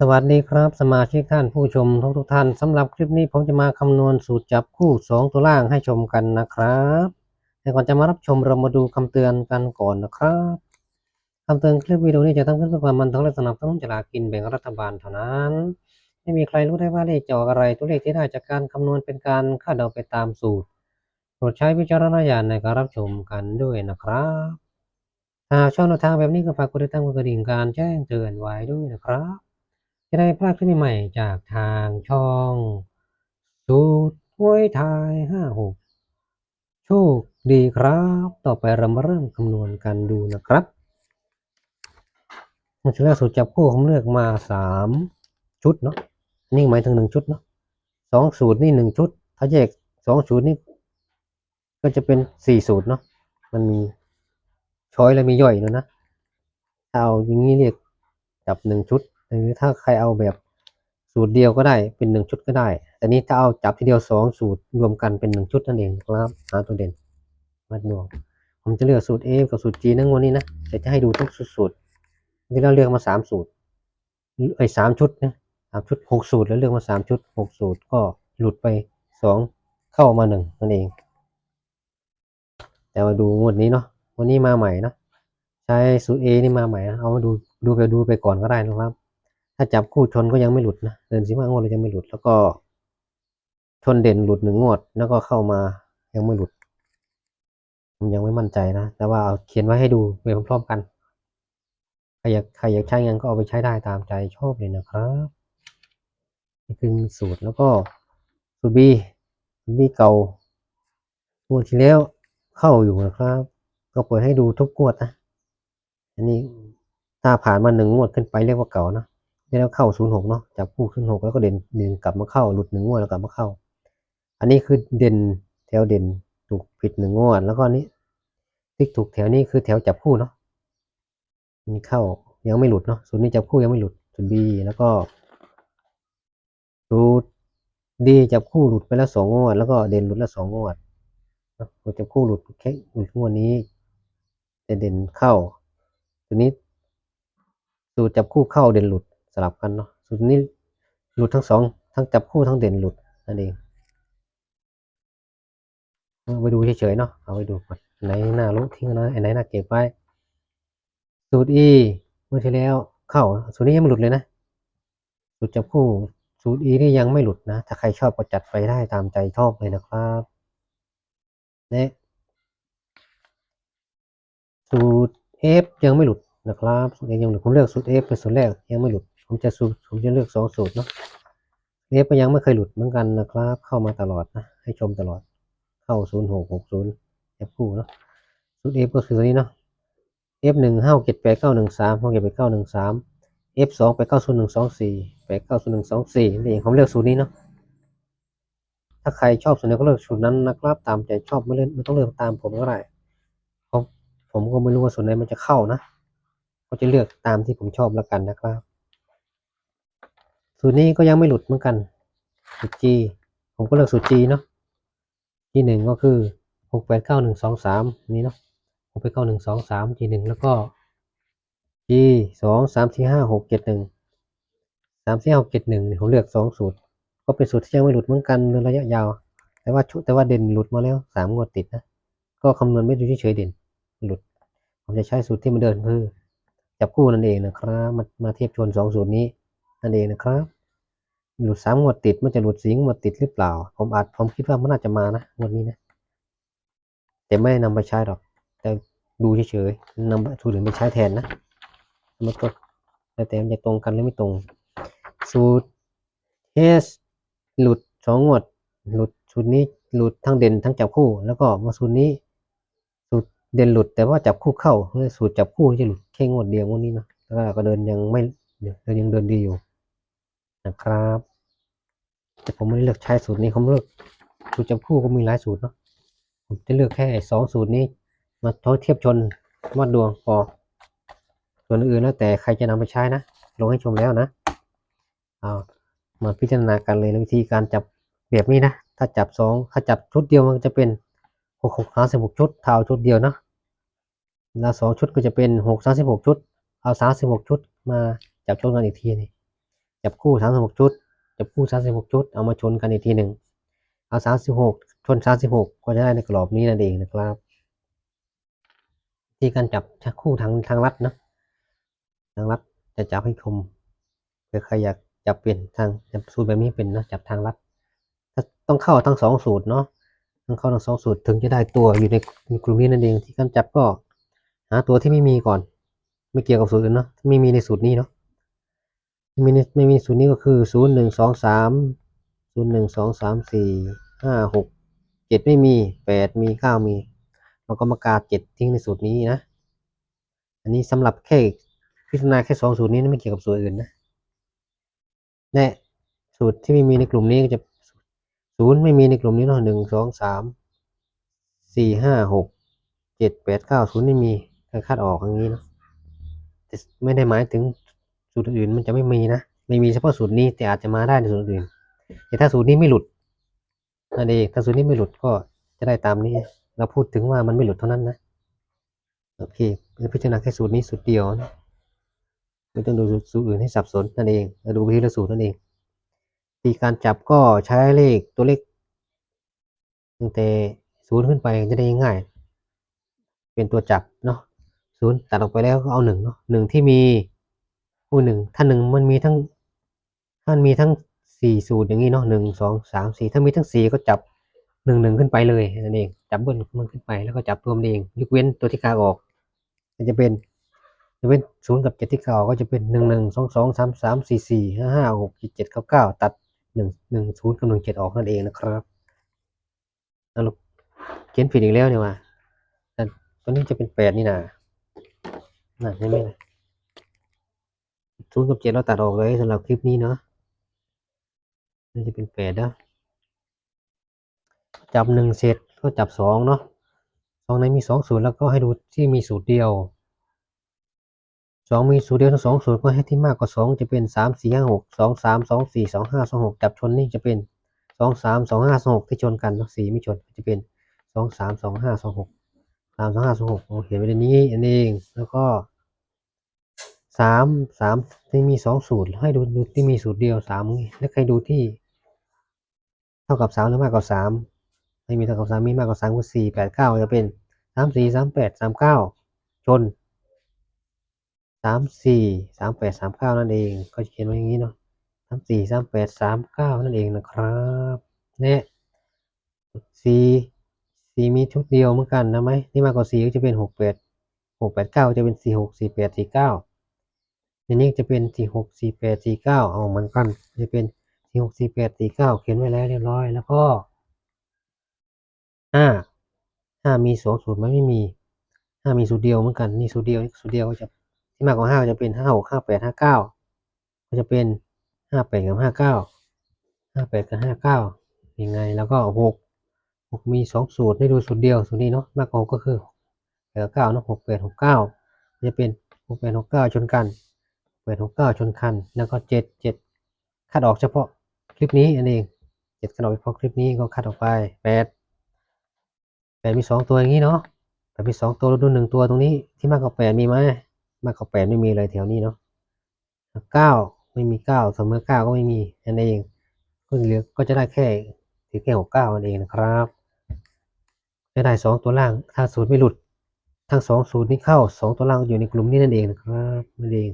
สวัสดีครับสมาชิกท่านผู้ชมทุกทุกท่านสำหรับคลิปนี้ผมจะมาคำนวณสูตรจับคู่ 2 ตัวล่างให้ชมกันนะครับ แต่ก่อนจะมารับชมเรามาดูคำเตือนกันก่อนนะครับคำเตือนคลิปวิดีโอนี้จะทำขึ้นเพื่อความบันเทิงและสนับสนุนจลากกินแบ่งรัฐบาลเท่านั้น ไม่มีใครรู้ได้ว่าเลขจะออกอะไรตัวเลขที่ได้จากการคำนวณเป็นการคาดเดาไปตามสูตรโปรดใช้วิจารณญาณในการรับชมกันด้วยนะครับหากชอบแนวทางแบบนี้ก็ฝากกดติดตามกดกระดิ่งการแจ้งเตือนไว้ด้วยนะครับ จะได้พลาดคลิปใหม่จากทางช่องสูตรหวยไทยห้าหกโชคดีครับ ต่อไปเรามาเริ่มคำนวณกันดูนะครับมันจะแรกสูตรจับคู่ผมเลือกมาสามชุดเนาะนี่หมายถึงหนึ่งชุดเนาะสองสูตรนี่หนึ่งชุด ถ้าแยกสองสูตรนี่ก็จะเป็นสี่สูตรเนาะมันมีช้อยและมีย่อยด้วยนะเอาอย่างนี้เรียกจับหนึ่งชุด หรือถ้าใครเอาแบบสูตรเดียวก็ได้เป็นหนึ่งชุดก็ได้ แต่นี้ถ้าเอาจับทีเดียวสองสูตรรวมกันเป็นหนึ่งชุดนั่นเองครับหาตัวเด่นมาดูผมจะเลือกสูตร A กับสูตร G นะงวันนี้นะแต่จะให้ดูทุกสูตรที่เราเลือกมาสามสูตรไอ้สามชุดนะสามชุดหกสูตรแล้วเลือกมาสามชุดหกสูตรก็หลุดไปสองเข้ามาหนึ่งนั่นเอง แต่มาดูงวดนี้เนาะวันนี้มาใหม่นะใช้สูตร A นี่มาใหม่นะเอามาดูดูไปดูไปก่อนก็ได้นะครับ ถ้าจับคู่ชนก็ยังไม่หลุดนะเดินสิบห้างวดเลยยังไม่หลุด แล้วก็ชนเด่นหลุดหนึ่งงวด แล้วก็เข้ามายังไม่หลุดผมยังไม่มั่นใจนะ แต่ว่าเอาเขียนไว้ให้ดูไปพร้อมๆกันใครอยากใครอยากใช้ยังก็เอาไปใช้ได้ตามใจชอบเลยนะครับนี่คือสูตรแล้วก็สูตร B สูตร B เก่างวดที่แล้วเข้าอยู่นะครับ ก็เปิดให้ดูทุกงวดนะอันนี้ถ้าผ่านมาหนึ่งงวดขึ้นไปเรียกว่าเก่านะ แล้วเข้าศูนย์หกเนาะจับคู่ขึ้นหกแล้วก็เด่นหนึ่งกลับมาเข้าหลุดหนึ่งงวดแล้วกลับมาเข้า อันนี้คือเด่นแถวเด่นถูกผิดหนึ่งงวด แล้วก็นี้ที่ถูกแถวนี้คือแถวจับคู่เนาะมีเข้ายังไม่หลุดเนาะสูตรนี้จับคู่ยังไม่หลุดสูตร B แล้วก็สูตร D จับคู่หลุดไปแล้วสองงวด แล้วก็เด่นหลุดแล้วสองงวดเนาจับคู่หลุดแค่หลุดงวดนี้แต่เด่นเข้าตัวนี้สูตรจับคู่เข้าเด่นหลุด สลับกันเนาะสูตรนี้หลุดทั้งสองทั้งจับคู่ทั้งเด่นหลุดนั่นเองเอาไปดูเฉยๆเนาะเอาไปดูก่อนอันไหนน่ารู้ทิ้งนะอันไหนน่าเก็บไว้สูตร E เมื่อที่แล้วเข้าสูตรนี้ยังไม่หลุดเลยนะสูตรจับคู่สูตร E นี่ยังไม่หลุดนะ ถ้าใครชอบก็จัดไปได้ตามใจชอบเลยนะครับและสูตร F ยังไม่หลุดนะครับสูตร F ยังหลุดผมเลือกสูตร F เป็นสูตรแรกยังไม่หลุด ผมจะสูตรผมจะเลือกสองสูตรเนาะ F ก็ยังไม่เคยหลุดเหมือนกันนะครับ เข้ามาตลอดนะ ให้ชมตลอด เข้าศูนย์หกหกศูนย์ F คู่เนาะสูตร F ก็คือตัวนี้เนาะ F หนึ่งห้าเจ็ดแปดเก้าหนึ่งสามห้าเจ็ดแปดเก้าหนึ่งสาม F สองแปดเก้าศูนย์หนึ่งสองสี่แปดเก้าศูนย์หนึ่งสองสี่นี่เองผมเลือกสูตรนี้เนาะถ้าใครชอบสูตรไหนก็เลือกสูตรนั้นนะครับตามใจชอบไม่เล่นไม่ต้องเลือกตามผมก็ได้ผมก็ไม่รู้ว่าสูตรไหนมันจะเข้านะก็จะเลือกตามที่ผมชอบแล้วกันนะครับ สูตรนี้ก็ยังไม่หลุดเหมือนกัน สูตร G ผมก็เลือกสูตร G เนาะ G หนึ่งก็คือหกแปดเก้าหนึ่งสองสามนี้เนาะหกแปดเก้าหนึ่งสองสาม G หนึ่งแล้วก็ G สองสามสี่ห้าหกเจ็ดหนึ่งสามสี่หกเจ็ดหนึ่งผมเลือกสองสูตร ก็เป็นสูตรที่ยังไม่หลุดเหมือนกันในระยะยาว แต่ว่าชุแต่ว่าเด่นหลุดมาแล้วสามงวดติดนะ ก็คำนวณไม่ดูเฉยเด่นหลุด ผมจะใช้สูตรที่มันเดินคือจับคู่นั่นเองนะครับมามาเทียบชนสองสูตรนี้ นั่นเองนะครับ หลุดสามงวดติดมันจะหลุดสีงวดติดหรือเปล่า ผมอาจผมคิดว่ามันน่าจะมานะงวดนี้นะ แต่ไม่ได้นำไปใช้หรอก แต่ดูเฉยๆนำสูตรอื่นไปใช้แทนนะมันก็แล้วแต่มันจะตรงกันหรือไม่ตรง สูตร S หลุดสองงวด หลุดสูตรนี้หลุดทั้งเด่นทั้งจับคู่ แล้วก็มาสูตรนี้สูตรเด่นหลุดแต่ว่าจับคู่เข้าสูตรจับคู่จะหลุดแค่งวดเดียวงวดนี้นะแล้วก็เดินยังไม่เดินยังเดินดีอยู่ นะครับ แต่ผมไม่ได้เลือกใช้สูตรนี้ผมเลือกสูตรจับคู่ก็มีหลายสูตรเนาะผมจะเลือกแค่สองสูตรนี้ มาทดเทียบชนวัดดวงพอส่วนอื่นแล้วแต่ใครจะนำไปใช้นะ ลงให้ชมแล้วนะเอามาพิจารณากันเลยวิธีการจับแบบนี้นะ ถ้าจับสองถ้าจับชุดเดียวมันจะเป็นหกหกห้าสิบหกชุดถ้าเอาชุดเดียวนะแล้วสองชุดก็จะเป็นหกสามสิบหกชุด เอาสามสิบหกชุดมาจับชนกันอีกทีนี่ จับคู่สามสิบหกชุด จับคู่สามสิบหกชุด เอามาชนกันอีกทีหนึ่ง เอาสามสิบหกชนสามสิบหกก็จะได้ในกรอบนี้นั่นเองนะครับที่การจับคู่ทางทางลัดนะทางลัดจะจับให้ชมเผื่อใครอยากจับเป็นทางจับสูตรแบบนี้เป็นนะจับทางลัดต้องเข้าทั้งสองสูตรเนาะต้องเข้าทั้งสองสูตรถึงจะได้ตัวอยู่ในกลุ่มนี้นั่นเองที่การจับก็หาตัวที่ไม่มีก่อน ไม่เกี่ยวกับสูตรอื่นเนาะไม่มีในสูตรนี้เนาะ ไม่มีไม่มีสูตรนี้ก็คือศูนย์หนึ่งสองสามศูนย์หนึ่งสองสามสี่ห้าหกเจ็ดไม่มีแปดมีเก้ามีเราก็มากาเจ็ดทิ้งในสูตรนี้นะ อันนี้สำหรับแค่พิจารณาแค่สองสูตรนี้นะไม่เกี่ยวกับสูตรอื่นนะและสูตรที่ไม่มีในกลุ่มนี้ก็จะศูนย์ไม่มีในกลุ่มนี้เนาะหนึ่งสองสามสี่ห้าหกเจ็ดแปดเก้าศูนย์ไม่มีการคัดออกอย่างนี้เนาะแต่ไม่ได้หมายถึง สูตรอื่นมันจะไม่มีนะไม่มีเฉพาะสูตรนี้แต่อาจจะมาได้ในสูตรอื่น แต่ถ้าสูตรนี้ไม่หลุดนั่นเองถ้าสูตรนี้ไม่หลุดก็จะได้ตามนี้ เราพูดถึงว่ามันไม่หลุดเท่านั้นนะโอเคพิจารณาแค่สูตรนี้สูตรเดียวนะไม่ต้องดูสูตรอื่นให้สับสนนั่นเองเราดูไปทีละสูตรนั่นเองทีการจับก็ใช้เลขตัวเลขตั้งแต่ศูนย์ขึ้นไปจะได้ง่าย เป็นตัวจับเนาะศูนย์ตัดออกไปแล้วก็เอาหนึ่งเนาะหนึ่งที่มี คู่หนึ่งถ้าหนึ่งมันมีทั้งถ้ามันมีทั้งสี่สูตรอย่างนี้เนาะหนึ่งสองสามสี่ถ้ามีทั้งสี่ก็จับหนึ่งหนึ่งขึ้นไปเลยนั่นเองจับเบิ้ลมันขึ้นไปแล้วก็จับรวมเองยกเว้นตัวที่กาออกจะเป็นจะเป็นศูนย์กับเจ็ดที่เก่าก็จะเป็นหนึ่งหนึ่งสองสองสามสามสี่สี่ห้าห้าหกเจ็ดเจ็ดเก้าเก้าตัดหนึ่งหนึ่งศูนย์กับหนึ่งเจ็ดออกนั่นเองนะครับสรุปเขียนผิดอีกแล้วเนี่ยว่าแต่ตัวนี้จะเป็นแปดนี่นะน่ะใช่ไหมล่ะ ศูนย์กับเจ็ดเราตัดออกเลยสำหรับคลิปนี้เนาะนี่จะเป็นแปดนะจับหนึ่งเสร็จก็จับสองเนาะสองในมีสองสูตรแล้วก็ให้ดูที่มีสูตรเดียวสองมีสูตรเดียวทั้งสองสูตรก็ให้ที่มากกว่าสองจะเป็นสามสี่ห้าหกสองสามสองสี่สองห้าสองหกจับชนนี่จะเป็นสองสามสองห้าสองหกที่ชนกันเนาะสี่ไม่ชนจะเป็นสองสามสองห้าสองหกสามสองห้าสองหกเขียนไว้ในนี้อันเองแล้วก็ สามสามที่มีสองสูตร ให้ดูดูที่มีสูตรเดียวสามแล้วใครดูที่ เท่ากับสามหรือมากกว่าสามไม่มีเท่ากับสามมีมากกว่าสามก็สี่แปดเก้าจะเป็นสามสี่สามแปดสามเก้าชนสามสี่สามแปดสามเก้านั่นเอง ก็เขียนไว้อย่างนี้เนาะสามสี่สามแปดสามเก้านั่นเองนะครับเนี่ยสี่สี่มีชุดเดียวเหมือนกันนะไหมนี่มากกว่าสี่ก็จะเป็นหกแปดหกแปดเก้าจะเป็นสี่หกสี่แปดสี่เก้า ในนี้จะเป็นสี่หกสี่แปดสี่เก้าเอาเหมือนกัน จะเป็นสี่หกสี่แปดสี่เก้าเขียนไว้แล้วเรียบร้อย แล้วก็ห้าห้ามีสองสูตรไหมไม่มีห้ามีสูตรเดียวเหมือนกันนี่สูตรเดียวสูตรเดียวก็จะที่มากกว่าห้าจะเป็นห้าหกห้าแปดห้าเก้าก็จะเป็นห้าแปดกับห้าเก้าห้าแปดกับห้าเก้ายังไง แล้วก็หกหกมีสองสูตรให้ดูสูตรเดียวสูตรนี้เนาะมากกว่าหกก็คือแปดเก้าเนาะหกแปดหกเก้าจะเป็นหกแปดหกเก้าชนกัน แปดหกเก้าชนกัน แล้วก็เจ็ดเจ็ดคัดออกเฉพาะคลิปนี้อันเองเจ็ดคัดออกเฉพาะคลิปนี้ก็คัดออกไปแปดแปดมีสองตัวอย่างนี้เนาะแปดมีสองตัวเราดูหนึ่งตัวตรงนี้ที่มากกว่าแปดมีไหมมากกว่าแปดไม่มีเลยแถวนี้เนาะเก้าไม่มีเก้าเสมอเก้าก็ไม่มีนั่นเองก็เหลือก็จะได้แค่ถือแค่หกเก้านั่นเองนะครับจะได้สองตัวล่างถ้าสูตรไม่หลุดทั้งสองสูตรนี้เข้าสองตัวล่างอยู่ในกลุ่มนี้นั่นเองนะครับนั่นเอง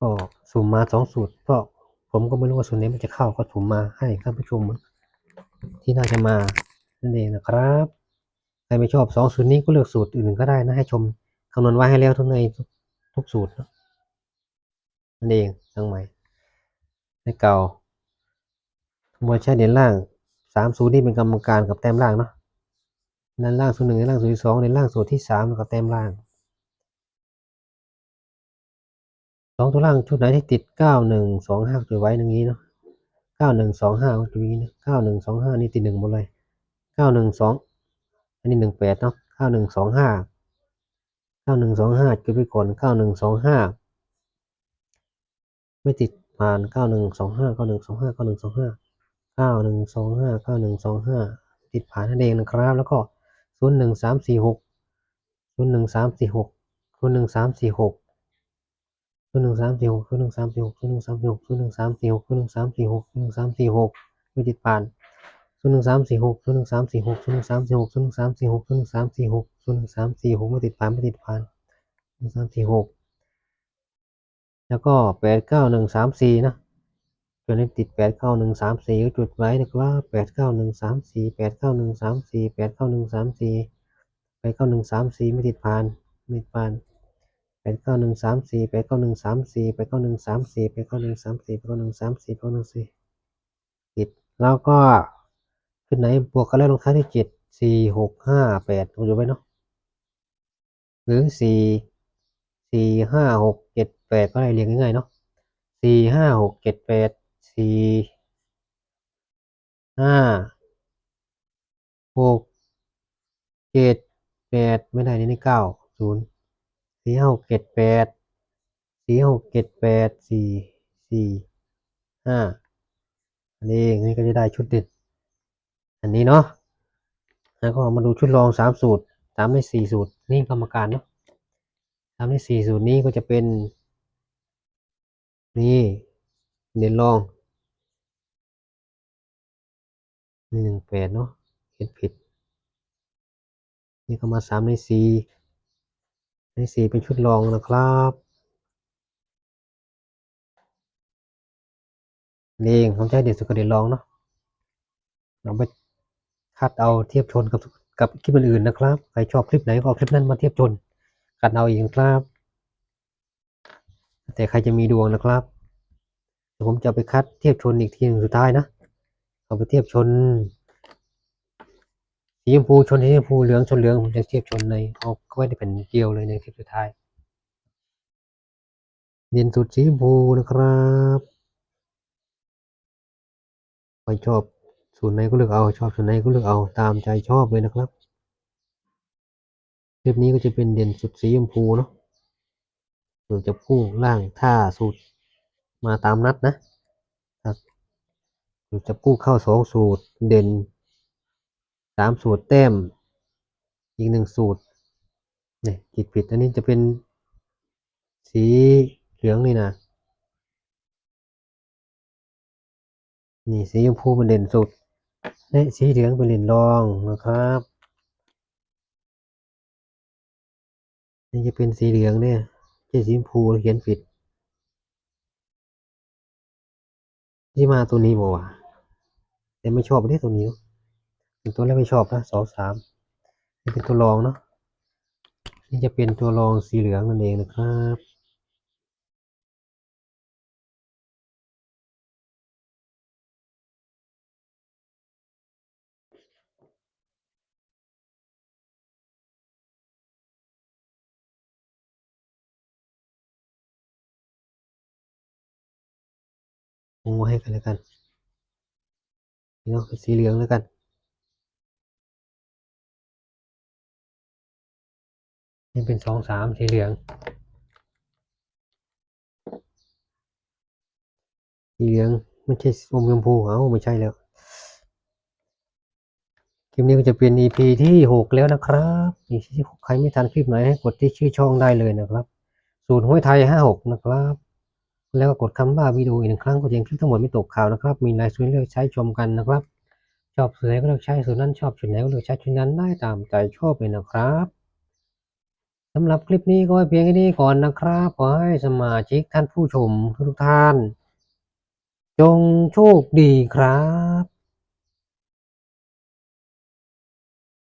ก็สุ่มมาสองสูตรก็ผมก็ไม่รู้ว่าสูตรนี้มันจะเข้าก็สุ่มมาให้ท่านผู้ชมที่น่าจะมานั่นเองนะครับใครไม่ชอบสองสูตรนี้ก็เลือกสูตรอื่นก็ได้นะให้ชมคำนวณไว้ให้แล้วทุกในทุกสูตรนั่นเองทั้งใหม่ในเก่าบนใช้เด่นล่างสามสูตรนี่เป็นกรรมการกับแต้มล่างเนาะด้านล่างสูตรหนึ่งด้านล่างสูตรสองเด่นล่างสูตรที่สามแล้วก็แต้มล่าง สองตัวล่างชุดไหนที่ติดเก้าหนึ่งสองห้าจะไว้อย่างนี้เนาะเก้าหนึ่งสองห้าจะอย่างนี้นะเก้าหนึ่งสองห้านี่ติดหนึ่งหมดเลยเก้าหนึ่งสองอันนี้หนึ่งแปดเนาะเก้าหนึ่งสองห้าเก้าหนึ่งสองห้าจุดไปก่อนเก้าหนึ่งสองห้าไม่ติดผ่านเก้าหนึ่งสองห้าเก้าหนึ่งสองห้าเก้าหนึ่งสองห้าเก้าหนึ่งสองห้าเก้าหนึ่งสองห้าติดผ่านนั่นเองนะครับ แล้วก็ศูนย์หนึ่งสามสี่หกศูนย์หนึ่งสามสี่หกศูนย์หนึ่งสามสี่หก นย์หนึ่งสามสี่หกศูนย์หนึ่งสามสี่หกศูนย์หนึ่งสามสี่หกศูนย์หนึ่งสามสี่หกศูนย์หนึ่งสามสี่หกศูนย์หนึ่งสามสี่หกไม่ติดผ่านศูนย์หนึ่งสามสี่หกศูนย์หนึ่งสามสี่หกศูนย์หนึ่งสามสี่หกศูนย์หนึ่งสามสี่หกศูนย์หนึ่งสามสี่หกศูนย์หนึ่งสามสี่หกไม่ติดผ่านไม่ติดผ่านหนึ่งสามสี่หกแล้วก็แปดเก้าหนึ่งสามสี่นะจนให้ติดแปดเก้าหนึ่งสามสี่จุดไว้นะครับแปดเก้าหนึ่งสามสี่แปดเก้าหนึ่งสามสี่แปดเก้าหนึ่งสามสี่แปดเก้าหนึ่งสามสี่ไม่ติดผ่านไม่ติดผ่าน แปดเก้าหนึ่งสามสี่แปดเก้าหนึ่งสามสี่แปดเก้าหนึ่งสามสี่แปดเก้าหนึ่งสามสี่แปดเก้าหนึ่งสามสี่แปดเก้าหนึ่งสี่ผิดแล้วก็ขึ้นไหนบวกกันแล้วลงท้ายด้วยเจ็ดสี่หกห้าแปดถูกไหมเนาะหรือสี่สี่ห้าหกเจ็ดแปดก็ได้เรียงง่ายๆเนาะสี่ห้าหกเจ็ดแปดสี่ห้าหกเจ็ดแปดไม่ได้นี่เก้าศูนย์ สี่หกเจ็ดแปดสี่หกเจ็ดแปดสี่สี่ห้าอันนี้อันนี้ก็จะได้ชุดเด่นอันนี้เนาะแล้วก็มาดูชุดรองสามสูตรตามในสี่สูตรนี่กรรมการเนาะตามในสี่สูตรนี้ก็จะเป็น นี่เด่นรองนี่หนึ่งแปดเนาะเขียนผิด นี่ก็มาสามในสี่ ในสี่เป็นชุดรองนะครับนี่เองผมจะให้เด็ดสุดกับเด็ดลองเนาะเราไปคัดเอาเทียบชนกับกับคลิปอื่นๆนะครับ ใครชอบคลิปไหนก็เอาคลิปนั้นมาเทียบชนคัดเอาเองครับ แต่ใครจะมีดวงนะครับเดี๋ยวผมจะไปคัดเทียบชนอีกทีหนึ่งสุดท้ายนะ เอาไปเทียบชน ชมพูชนสีชมพูเหลืองชนเหลืองผมจะเทียบชนในเอาไว้ในแผ่นเกลียวเลยในคลิปสุดท้ายเด่นสุดสีชมพูนะครับใครชอบสูตรไหนก็เลือกเอาชอบสูตรไหนก็เลือกเอาตามใจชอบเลยนะครับคลิปนี้ก็จะเป็นเด่นสุดสีชมพูเนาะส่วนจะพุ่งล่างถ้าสูตรมาตามนัดนะสูตรจะกู้เข้าสองสูตรเด่น สามสูตรแต้ม อีกหนึ่งสูตรเนี่ยผิดผิดอันนี้จะเป็นสีเหลืองนี่นะนี่สีชมพูเป็นเด่นสุดและสีเหลืองเป็นเด่นรองนะครับนี่จะเป็นสีเหลืองเนี่ยใช่สีชมพูเขียนผิด ที่มาตัวนี้บอกว่าแต่ไม่ชอบที่ตัวนี้ เป็นตัวแรกไม่ชอบนะสองสามนี่เป็นตัวรองเนาะนี่จะเป็นตัวรองสีเหลืองนั่นเองนะครับงให้กันแล้วกันนี่เนาะเป็นสีเหลืองแล้วกัน นี่เป็นสองสามสีเหลืองสีเหลืองไม่ใช่อมชมพูเอ้าไม่ใช่แล้วคลิปนี้ก็จะเป็น EP ที่หกแล้วนะครับ EP ที่ใครไม่ทันคลิปไหนให้กดที่ชื่อช่องได้เลยนะครับ สูตรห้วยไทยห้าหกนะครับ แล้วก็กดคำว่าวิดีโออีกหนึ่งครั้งก็จะยังคลิปทั้งหมดไม่ตกข่าวนะครับ มีรายส่วนเลือกใช้ชมกันนะครับ ชอบส่วนไหนก็เลือกใช้ส่วนนั้นชอบส่วนไหนก็เลือกใช้ส่วนนั้นได้ตามใจชอบเลยนะครับำหรับคลิปนี้ก็เพียงแค่นี้ก่อนนะครับ ขอให้สมาชิกท่านผู้ชมทุกท่าน จงโชคดีครับ